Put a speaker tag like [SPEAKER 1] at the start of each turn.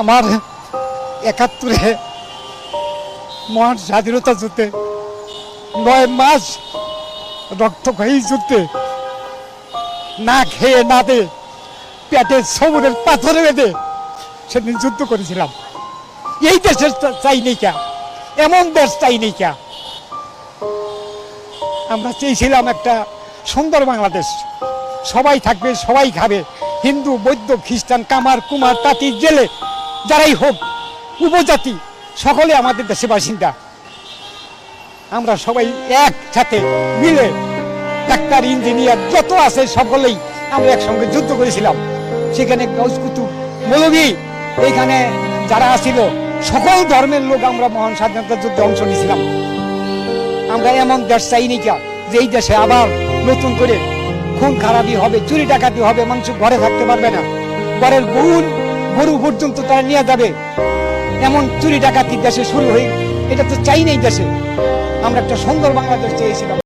[SPEAKER 1] আমার একাত্তরে মহান স্বাধীনতা যুদ্ধে নয় মাস রক্তক্ষয়ী যুদ্ধে না খেয়ে, না দে, পেটে সমুদ্রের পাথরে বেঁধে সেদিন যুদ্ধ করেছিলাম। এই দেশের চাই নেই কা? এমন দেশ চাই নেই কা? আমরা চেয়েছিলাম একটা সুন্দর বাংলাদেশ। সবাই থাকবে, সবাই খাবে। হিন্দু, বৌদ্ধ, খ্রিস্টান, কামার, কুমার তাঁতি জেলে যারাই হোক, উপজাতি, সকলে আমাদের দেশে বাসিন্দা। আমরা সবাই একসাথে মিলে ডাক্তার, ইঞ্জিনিয়ার যত আছে সকলেই আমরা একসঙ্গে যুদ্ধ করেছিলাম। সেখানে গৌস কুতুব মৌলভী, এইখানে যারা আছিল সকল ধর্মের লোক আমরা মহান স্বাধীনতা যুদ্ধে অংশ নিয়েছিলাম। আমরা এমন দেশ চাই নি কা, যে এই দেশে আবার নতুন করে খুন খারাপি হবে, চুরি ডাকাতি হবে, মানুষ ঘরে থাকতে পারবে না। ঘরের গরু পর্যন্ত তারা নিয়ে যাবে। এমন চুরি ডাকাতি দেশে শুরু হয়ে এটা তো চাই নেই দেশে। আমরা একটা সুন্দর বাংলাদেশ চেয়েছিলাম।